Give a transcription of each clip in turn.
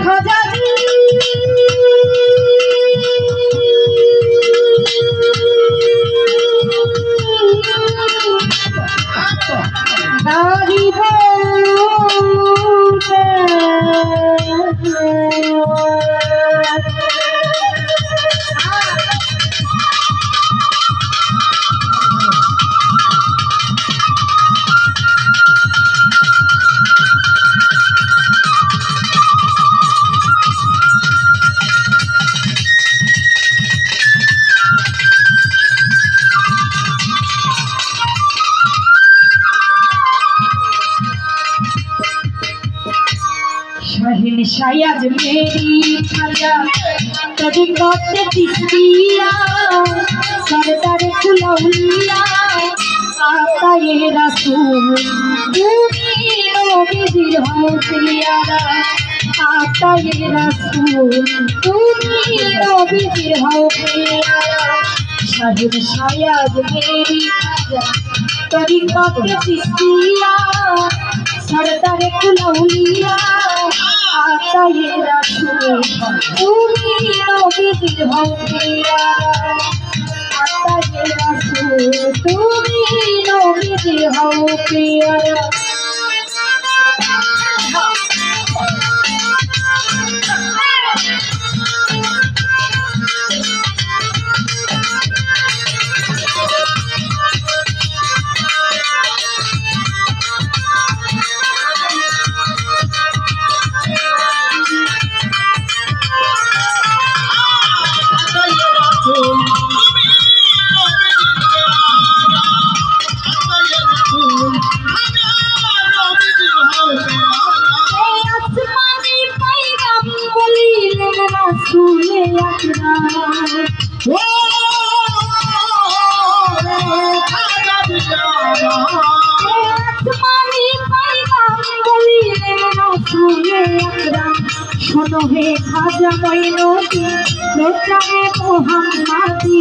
খাজাজি দাড়ি সহিন সায়াজ মেরি খালা কবি কত তিসিয়া সরদার কুলাউল্লা আতায়ে রাসূল তুমি নবীর হওসিয়ারা আতায়ে রাসূল তুমি নবীর হওসিয়ারা সহিন সায়াজ মেরি খালা কবি কত তিসিয়া সরদার কুলাউল্লা বাঁচাই রাখো তুমি নদীর ভঙ্গিয়া বাঁচাই রাখো তুমি নদীর ভঙ্গিয়া শোনো হে খাজা মঈনুদ্দিন লোচারে মোহাম্মদি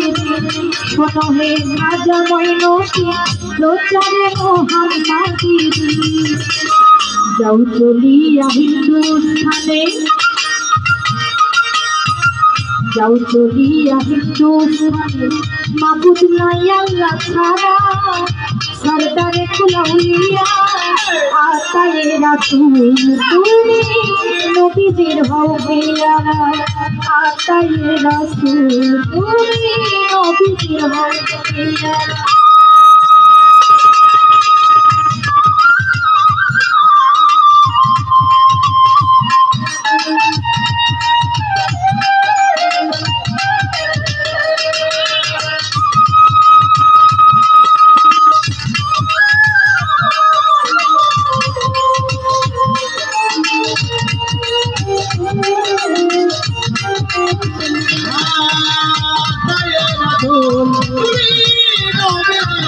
শোনো হে খাজা মঈনুদ্দিন লোচারে মোহাম্মদি যাও চলিয়া হিন্দুস্থানে যাও চলিয়া হিন্দুস্থানে মাবুদ নাই আল্লাহ ছাড়া। সরদারে কুলাউলিয়া আতায়ে রাসূল তুমি হও পেয়ারা আতায়ে রাসূল তুমি নবীজির হও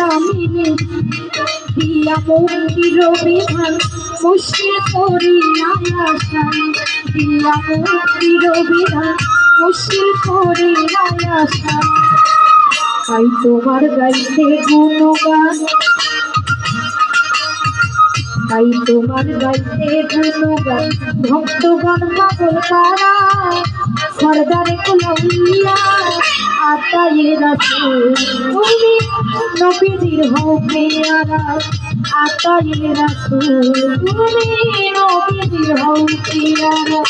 নিশান দিয়া মুক্তির বিধান মুশকিল করিয়া আসান দিয়া মুক্তির বিধান মুশকিল করিয়া আসান তাই তোমার গাইতে গুণগান তাই তোমার গাইতে ধন্যবাদ। ভক্তগণ পাগল তারা, সর্দার কুলাইয়া আতায়ে রাসূল তুমি নবীজির হও পেয়ারা আতায়ে রাসূল তুমি নবীজির হও পেয়ারা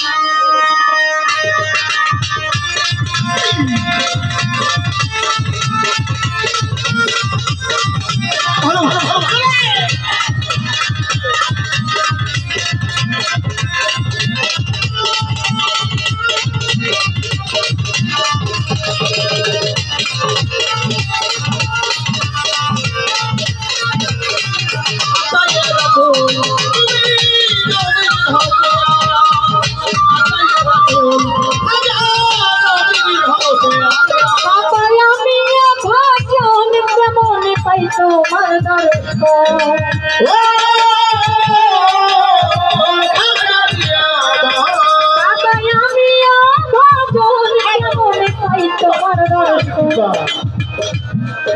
তোমার দর্শন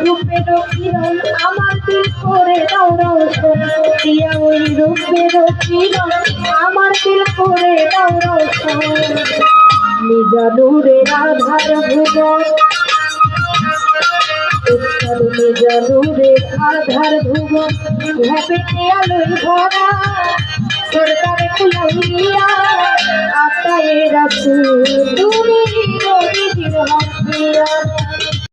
রূপের কিরণ আমার দিল করে দাও রোশন দিয়া ওই রূপের কিরণ আমার দিল করে দাও রোশন নিজ নূরের আধার ভুবন উত্তর জলুরে আধার ভুবন হবে আলোয় ভরা। সরকার কুলাইয়া আতায়ে রাসূল তুমি নবীর হক